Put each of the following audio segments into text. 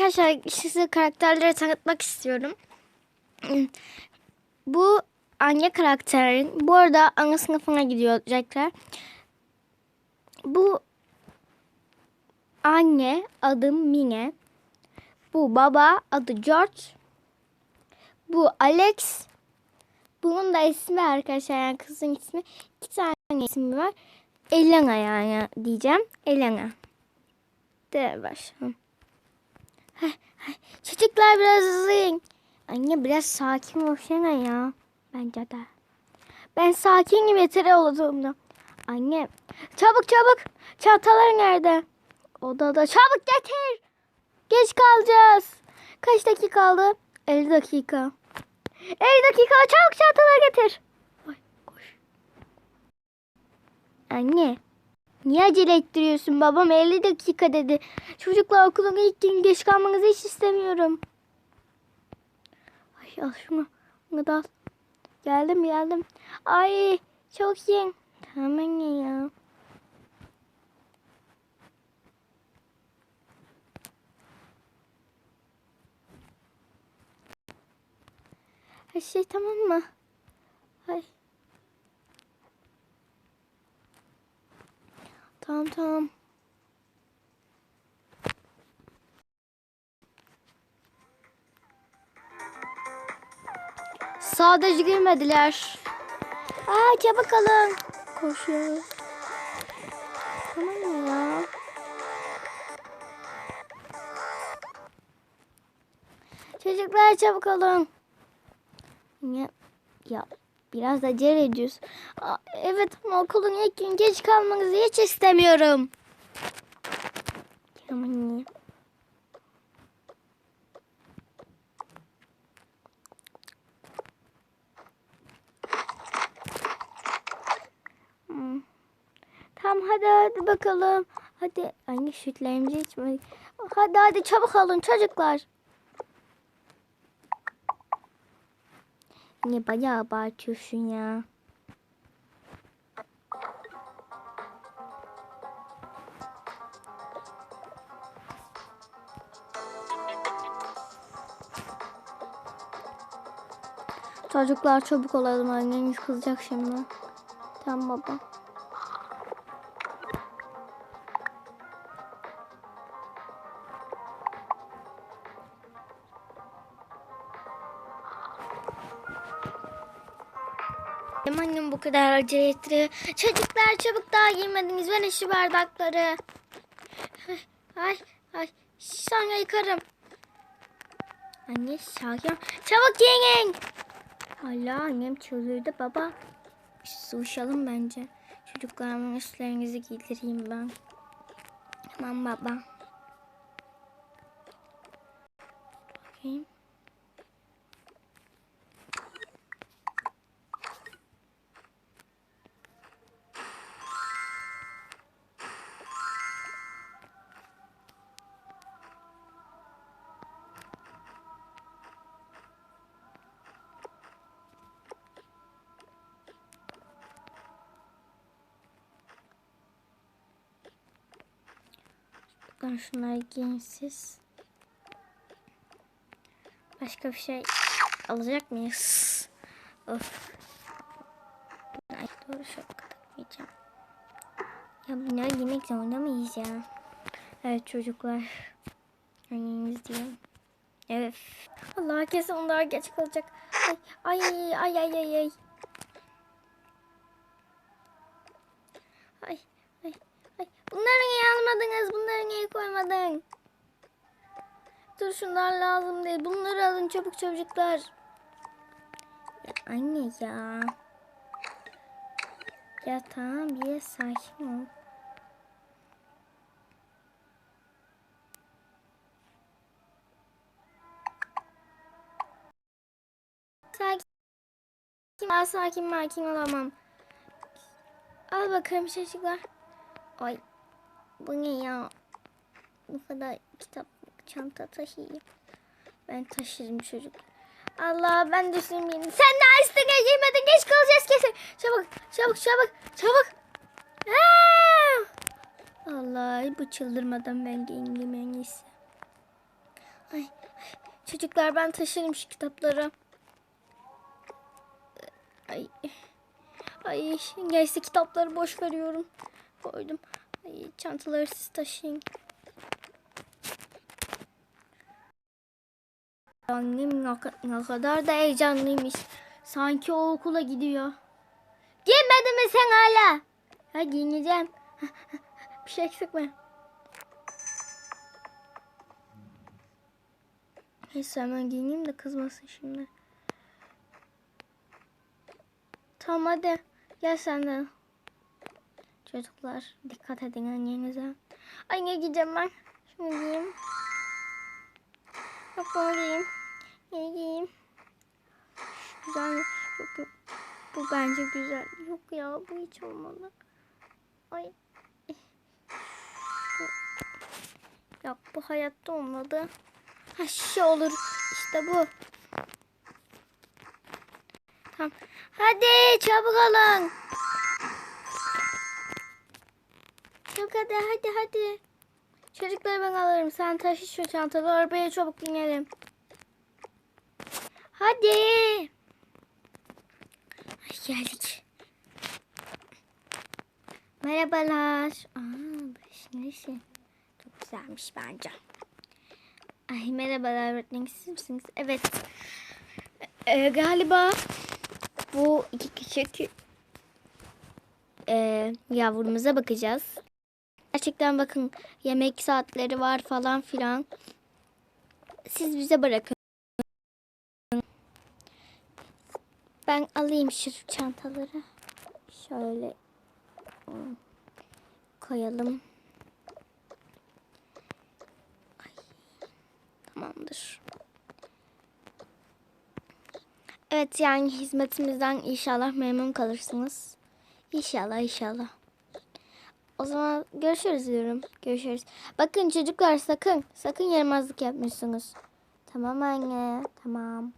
arkadaşlar size karakterleri tanıtmak istiyorum. Bu anne karakterin. Bu arada ana sınıfına gidecekler. Bu anne adı Mine. Bu baba adı George. Bu Alex. Bunun da ismi arkadaşlar yani kızın ismi. İki tane ismi var. Elena yani diyeceğim. Elena. De başlayalım. Çocuklar biraz hızlıyın. Anne biraz sakin olsana ya. Bence de. Ben sakinim yeter olduğumda. Anne çabuk çabuk. Çantalar nerede? Odada. Çabuk getir. Geç kalacağız. Kaç dakika kaldı? 50 dakika. 50 dakika çabuk çantaları getir. Ay, koş. Anne. Niye acele ettiriyorsun? Babam 50 dakika dedi. Çocuklar okulun ilk gün geç kalmanızı hiç istemiyorum. Ay al şunu. Bunu da. Geldim geldim. Ay çok iyi. Tamam ya. Her şey tamam mı? Ay. Tamam. Sadece girmediler. Aa çabuk alın. Koşuyor. Tamam ya? Çocuklar çabuk alın. Ya, ya biraz acele ediyoruz. Aa, evet ama okulun ilk gün geç kalmanızı hiç istemiyorum. Hmm. Tamam hadi hadi bakalım. Hadi anne sütlerimizi içmedik. Hadi hadi çabuk olun çocuklar. Anne bayağı abartıyorsun ya. Çocuklar çabuk olalım anneniz kızacak şimdi. Tamam baba. Kadar acele. Çocuklar çabuk daha girmediniz. Verin şu bardakları. Ay ay. Sonra yıkarım. Anne sakin. Çabuk yiyin. Allah annem çıldırdı baba. Biz bence. Çocuklarımın üstlerinizi giydireyim ben. Tamam baba. Bakayım. Ben şunları giyin. Başka bir şey alacak mıyız? Of. Ay doğru şapka takmayacağım. Ya bunları giymek zorunda mıyız ya? Evet çocuklar. Anneniz diyor. Evet. Allah kesin onlar geç kalacak. Ay ay ay ay ay. Ay Bunları niye almadınız? Bunları niye koymadın? Dur şunlar lazım değil. Bunları alın çabuk çocuklar. Ya anne ya. Ya tamam bir sakin ol. Sakin. Ben sakin makin olamam. Al bakalım çocuklar. Ay bu ne ya? Bu kadar kitap çanta taşıyayım. Ben taşırım çocuk. Allah ben düşünmeyeyim. Sen de üstüne giymedin. Geç kalacağız kesin. Çabuk çabuk çabuk çabuk. Allah bu çıldırmadan ben giyindim en iyisi. Ay, çocuklar ben taşırım şu kitapları. Ay. Ay neyse kitapları boş veriyorum. Koydum. Ay, çantaları siz taşıyın. Annem ne, ka- ne kadar da heyecanlıymış. Sanki o okula gidiyor. Giyinmedin mi sen hala? Ha giyineceğim. Bir şey eksik mi? Neyse hemen giyineyim de kızmasın şimdi. Tamam hadi. Gel sen de. Çocuklar dikkat edin annenize. Ay ne giyeceğim ben? Şunu giyeyim. Yok bunu giyeyim. Yeni giyeyim. Güzel? Yok yok. Bu bence güzel. Yok ya bu hiç olmalı. Ay. Yok bu hayatta olmadı. Ha şu olur. İşte bu. Tamam. Hadi çabuk olun. Yok hadi hadi hadi. Çocukları ben alırım. Sen taşı şu çantaları arabaya çabuk binelim. Hadi. Ay geldik. Merhabalar. Aa, burası neresi? Çok güzelmiş bence. Ay merhabalar öğretmenim siz misiniz? Evet. Ee, galiba bu iki küçük e, yavrumuza bakacağız. Gerçekten bakın yemek saatleri var falan filan. Siz bize bırakın. Ben alayım şu çantaları. Şöyle koyalım. Ay, Tamamdır. Evet yani hizmetimizden inşallah memnun kalırsınız. İnşallah inşallah. O zaman görüşürüz diyorum. Görüşürüz. Bakın çocuklar sakın sakın yaramazlık yapmıyorsunuz. Tamam anne. Tamam.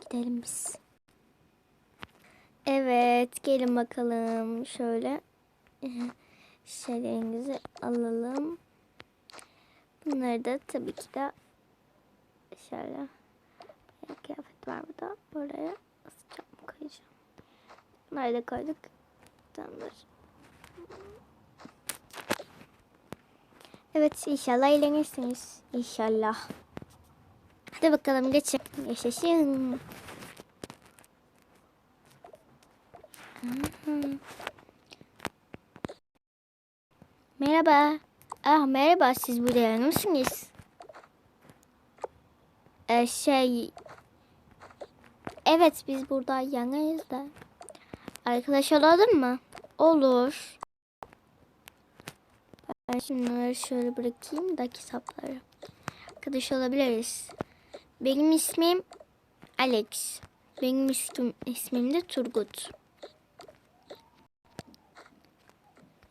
Gidelim biz. Evet gelin bakalım. Şöyle şeylerinizi alalım. Bunları da tabii ki de şöyle kıyafet var burada. Buraya asacağım, koyacağım. Bunları da koyduk. Tamamdır. Evet inşallah eğlenirsiniz. İnşallah. Hadi bakalım geçin. Yaşasın. Merhaba. Ah merhaba siz buraya mısınız? Ee, şey Evet biz burada yanayız da. Arkadaş olalım mı? Olur. Ben şunları şöyle bırakayım da kitapları. Arkadaş olabiliriz. Benim ismim Alex. Benim ismim, ismim de Turgut.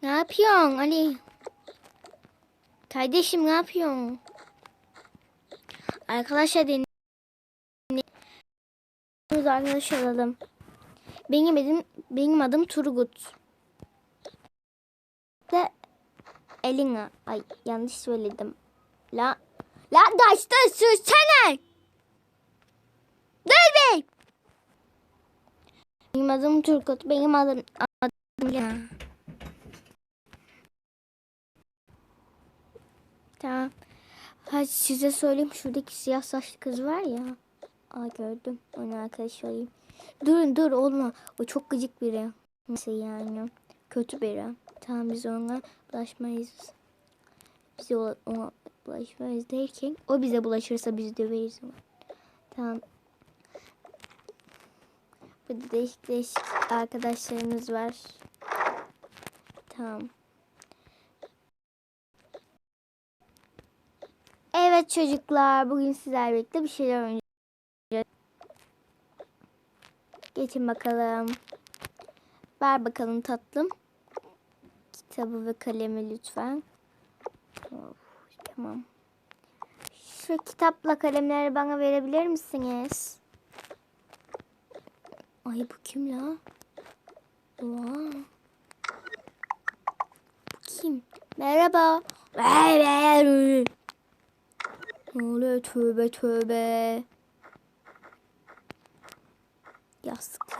Ne yapıyorsun Ali? Kardeşim ne yapıyorsun? Arkadaşlar Biz arkadaş olalım. Benim adım benim adım Turgut. De Elina. Ay yanlış söyledim. La La daşta sürsene. Dur be. Benim adım Turgut. Benim adım adım ya. Tamam. Hadi size söyleyeyim şuradaki siyah saçlı kız var ya. Aa gördüm. Onu arkadaş olayım. Durun dur olma. O çok gıcık biri. Nasıl yani? Kötü biri. Tamam biz ona bulaşmayız. Bize o- ona bulaşmayız derken o bize bulaşırsa biz döveriz onu. Tamam. Burada değişik değişik arkadaşlarımız var. Tamam. Evet çocuklar bugün sizlerle birlikte bir şeyler oynayacağız. Geçin bakalım. Ver bakalım tatlım. Kitabı ve kalemi lütfen. Of, tamam. Şu kitapla kalemleri bana verebilir misiniz? Ay bu kim la? Oha. Bu kim? Merhaba. Ne oluyor tövbe tövbe. Yastık.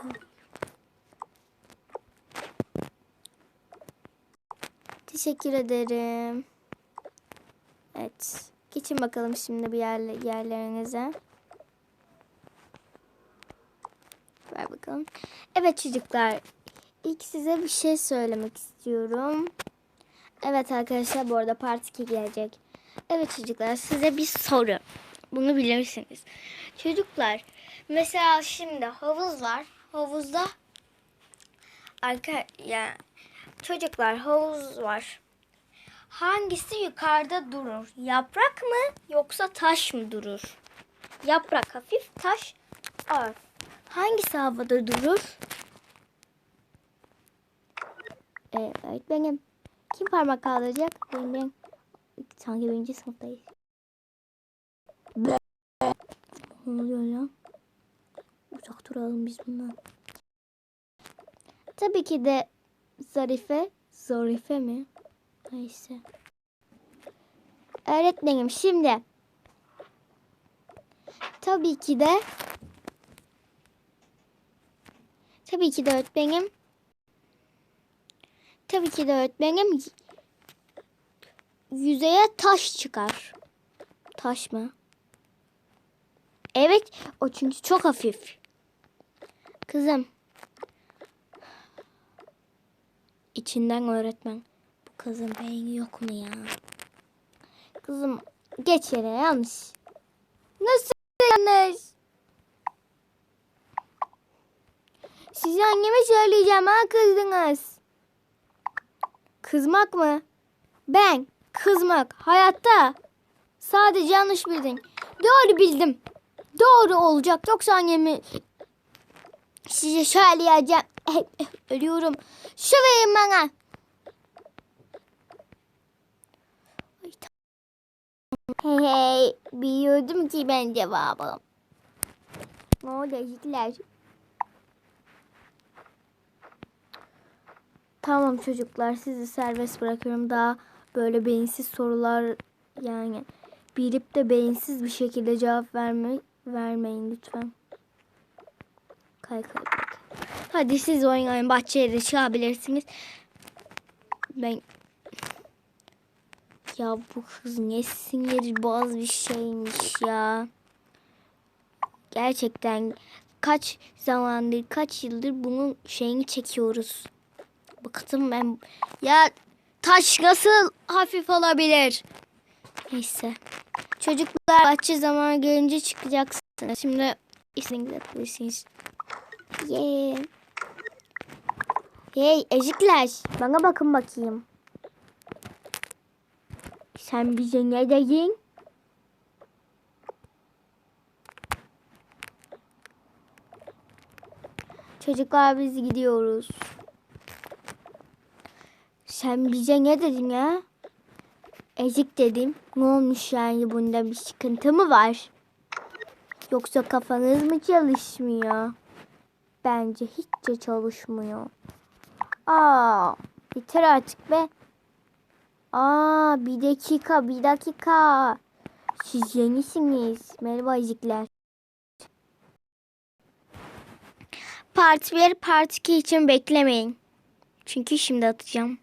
Teşekkür ederim. Evet. Geçin bakalım şimdi bir yerle, yerlerinize. Ver bakalım. Evet çocuklar. İlk size bir şey söylemek istiyorum. Evet arkadaşlar bu arada part 2 gelecek. Evet çocuklar size bir soru. Bunu bilirsiniz. Çocuklar mesela şimdi havuz var. Havuzda arka yani çocuklar havuz var. Hangisi yukarıda durur? Yaprak mı yoksa taş mı durur? Yaprak hafif, taş ağır. Hangisi havada durur? Evet benim. Kim parmak kaldıracak? Benim ben. Sanki birinci sınıftayız. Ne oluyor ya? Uzak duralım biz bundan. Tabii ki de Zarife. Zarife mi? Neyse. Öğretmenim şimdi. Tabii ki de Tabii ki de öğretmenim. Tabii ki de öğretmenim. Yüzeye taş çıkar. Taş mı? Evet, o çünkü çok hafif. Kızım. İçinden öğretmen. Bu kızın beyni yok mu ya? Kızım geç yere yanlış. Nasıl yanlış? Size anneme söyleyeceğim ha kızdınız. Kızmak mı? Ben kızmak hayatta sadece yanlış bildin. Doğru bildim. Doğru olacak yoksa annemi size söyleyeceğim. Ölüyorum. Şu verin bana. Hey hey biliyordum ki ben cevabım. Ne olacaklar? Tamam çocuklar sizi serbest bırakıyorum. Daha böyle beyinsiz sorular yani bilip de beyinsiz bir şekilde cevap verme, vermeyin lütfen. Kay kay kay. Hadi siz oynayın bahçeye de çıkabilirsiniz. Ben ya bu kız ne sinir boğaz bir şeymiş ya. Gerçekten kaç zamandır kaç yıldır bunun şeyini çekiyoruz. Bıktım ben. Ya taş nasıl hafif olabilir? Neyse. Çocuklar bahçe zamanı gelince çıkacaksınız. Şimdi istediğiniz yapabilirsiniz. Yeah. Hey ezikler. Bana bakın bakayım. Sen bize ne dedin? Çocuklar biz gidiyoruz. Sen bize ne dedin ya? Ezik dedim. Ne olmuş yani bunda bir sıkıntı mı var? Yoksa kafanız mı çalışmıyor? Bence hiç de çalışmıyor. Aa, yeter artık be. Aa, bir dakika, bir dakika. Siz yenisiniz. Merhaba ezikler. Part 1, Part 2 için beklemeyin. Çünkü şimdi atacağım.